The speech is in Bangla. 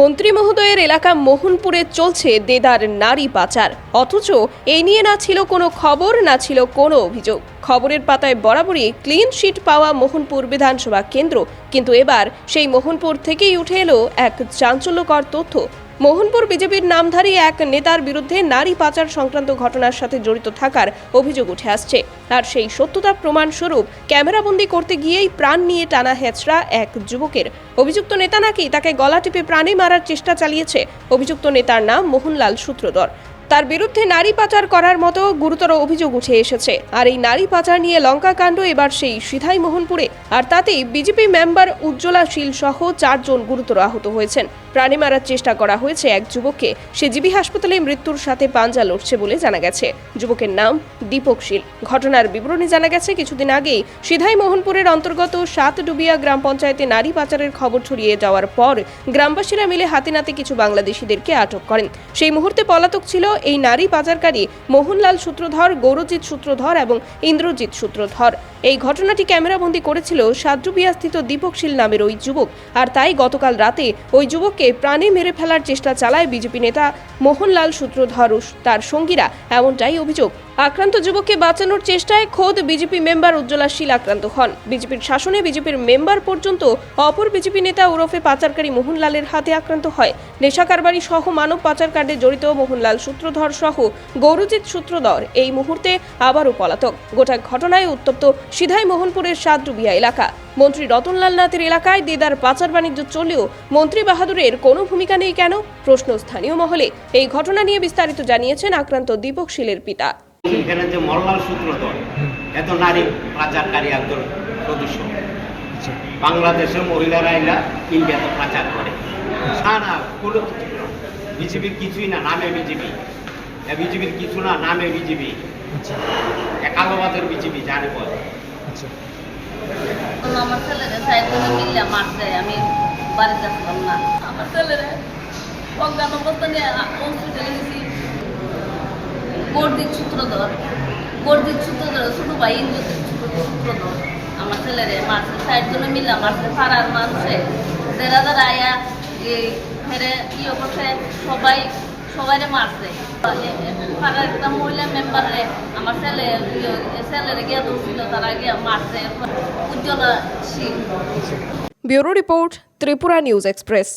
মন্ত্রী মহোদয়ের এলাকা মোহনপুরে চলছে দেদার নারী পাচার। অথচ এই নিয়ে না ছিল কোনো খবর, না ছিল কোনো অভিযোগ। খবরের পাতায় বরাবরই ক্লিন শিট পাওয়া মোহনপুর বিধানসভা কেন্দ্র। কিন্তু এবার সেই মোহনপুর থেকেই উঠে এলো এক চাঞ্চল্যকর তথ্য। মোহনপুর বিজেপির নামধারী এক নেতার বিরুদ্ধে নারী পাচার সংক্রান্ত ঘটনার সাথে জড়িত থাকার অভিযোগ উঠে আসছে। আর সেই সত্যতা প্রমাণস্বরূপ ক্যামেরাবন্দি করতে গিয়েই প্রাণ নিয়ে টানা হেঁচড়া এক যুবকের। অভিযুক্ত নেতা নাকি তাকে গলা টিপে প্রাণে মারার চেষ্টা চালিয়েছে। অভিযুক্ত নেতার নাম মোহনলাল সূত্রধর। তার বিরুদ্ধে নারী পাচার করার মতো গুরুতর অভিযোগ উঠে এসেছে। আর এই নারী পাচার নিয়ে লঙ্কা কাণ্ড এবার সেই সিধাই মোহনপুরে আর তাতেই বিজেপি মেম্বার উজ্জ্বলা শীল সহ চারজন গুরুতর আহত হয়েছেন। প্রাণী মারার চেষ্টা করা হয়েছে এক যুবককে। সে জিবি হাসপাতালে মৃত্যুর সাথে পাঞ্জা লড়ছে বলে জানা গেছে। যুবকের নাম দীপক শীল। ঘটনার বিবরণী জানা গেছে, কিছুদিন আগেই সিধাই মোহনপুরের অন্তর্গত সাতডুবিয়া গ্রাম পঞ্চায়েতে নারী পাচারের খবর ছড়িয়ে যাওয়ার পর গ্রামবাসীরা মিলে হাতে নাতে কিছু বাংলাদেশিদেরকে আটক করেন। সেই মুহূর্তে পলাতক ছিল এই নারী পাচারকারী মোহনলাল সূত্রধর, গৌরজিৎ সূত্রধর এবং ইন্দ্রজিৎ সূত্রধর। এই ঘটনাটি ক্যামেরাবন্দি করেছিল সাদ্রুবিয়া স্থিত দীপক শীল নামের ওই যুবক। আর তাই গতকাল রাতে ওই যুবককে প্রাণে মেরে ফেলার চেষ্টা চালায় বিজেপি নেতা মোহনলাল সূত্রধর ও তার সঙ্গীরা। এমনটাই অভিযোগ আক্রান্ত যুবককে বাঁচানোর চেষ্টায় খোদ বিজেপি মেম্বার উজ্জ্বলা শীল আক্রান্ত হন। বিজেপির শাসনে বিজেপির মেম্বার পর্যন্ত অপর বিজেপি নেতা ওরফে পাচারকারী মোহনলালের হাতে আক্রান্ত হয়। নেশা কারবারি সহ মানব পাচার কাণ্ডে জড়িত মোহনলাল সূত্রধর সহ গৌরজিৎ সূত্রধর এই মুহূর্তে আবারও পলাতক। গোটা ঘটনায় উত্তপ্ত সিধাই মোহনপুরের সাতডুবিয়া এলাকা। মন্ত্রী রতনলাল নাথের এলাকায় দেদার পাচার বাণিজ্য চললেও মন্ত্রী বাহাদুরের কোনো ভূমিকা নেই কেন? প্রশ্ন স্থানীয় মহলে। এই ঘটনা নিয়ে বিস্তারিত জানিয়েছেন আক্রান্ত দীপক শীলের পিতা। এখানে যে মল্লাল সূত্রধর এত নারী পাচারকারী একজন সদস্য। বাংলাদেশের মহিলারা এরা ইন্ডিয়াতে পাচার করে। সারা কোনো বিজেপির কিছুই না নামে বিজেপি। বিজেপির কিছু না নামে বিজেপি। একালবাদের বিজেপি জানে বলে। আমার ছেলেরে সাইকেলে মিললে মারছে আমি বাড়িতে আসলাম না। আমার ছেলেরে অজ্ঞান অবস্থা নিয়ে হসপিটালে গেছি বর্দিক সূত্রধর বর্দিক সূত্রধর ছোট ভাই ইন্দ্রজিৎ সূত্রধর আমার ছেলেরে মারছে সাইকেলে মিললে মারছে পাড়ার মানুষে। যারা যারা আয়া এই ফেরে ইয়ে করছে সবাই সবাইরে মারছে। পাড়ার একটা মহিলা মেম্বারে আমার ছেলে ইয়ে, ছেলেরে গিয়ে ধরছিল তারা গিয়ে মারছে। Ujjwala Singh. Bureau report Tripura news express.